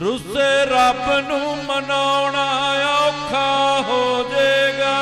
ਰੁੱਸੇ ਰੱਬ ਨੂੰ ਮਨਾਉਣਾ ਔਖਾ ਹੋ ਜਾਏਗਾ।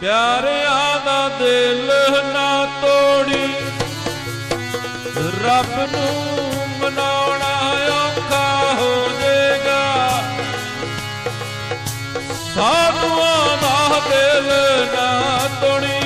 ਪਿਆਰਿਆਂ ਦਾ ਦਿਲ ਨਾ ਤੋੜੀ, ਰੱਬ ਨੂੰ ਮਨਾਉਣਾ ਔਖਾ ਹੋ ਜਾਏਗਾ। ਸਾਧੂਆਂ ਦਾ ਦਿਲ ਨਾ ਤੋੜੀ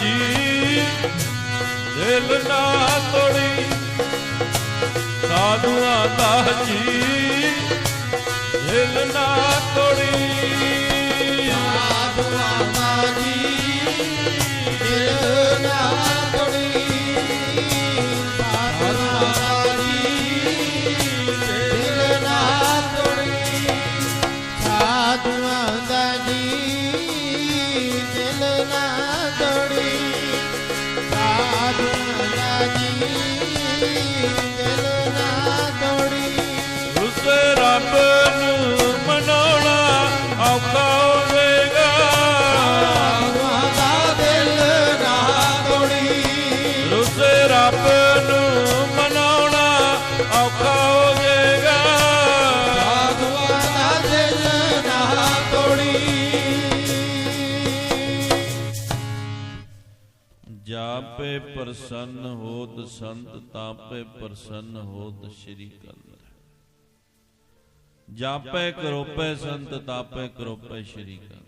જી દિલ ના તોડી સાધુ દાજી દિલ ના ਆਪੇ ਪ੍ਰਸੰਨ ਹੋਤ ਸੰਤ, ਤਾਪੇ ਪ੍ਰਸੰਨ ਹੋਤ ਸ਼੍ਰੀ ਕੰਦਰ ਜਾਪੇ ਕਰੋਪੇ ਸੰਤ, ਤਾਪੇ ਕਰੋਪੇ ਸ਼੍ਰੀ ਕੰਦਰ